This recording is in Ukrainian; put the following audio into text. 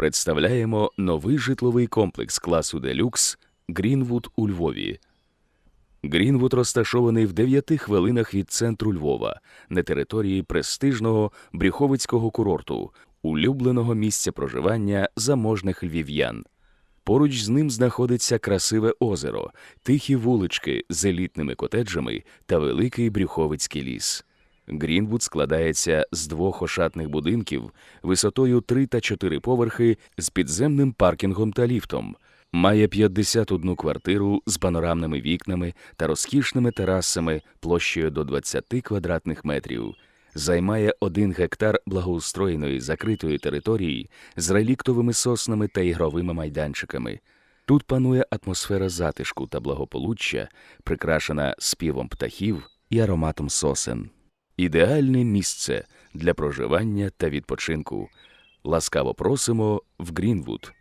Представляємо новий житловий комплекс класу Делюкс Грінвуд у Львові. Грінвуд розташований в 9 хвилинах від центру Львова на території престижного Брюховицького курорту, улюбленого місця проживання заможних львів'ян. Поруч з ним знаходиться красиве озеро, тихі вулички з елітними котеджами та великий Брюховицький ліс. Грінвуд складається з двох ошатних будинків висотою 3 та 4 поверхи з підземним паркінгом та ліфтом. Має 51 квартиру з панорамними вікнами та розкішними терасами площею до 20 квадратних метрів. Займає 1 гектар благоустроєної закритої території з реліктовими соснами та ігровими майданчиками. Тут панує атмосфера затишку та благополуччя, прикрашена співом птахів і ароматом сосен. Ідеальне місце для проживання та відпочинку. Ласкаво просимо в Грінвуд.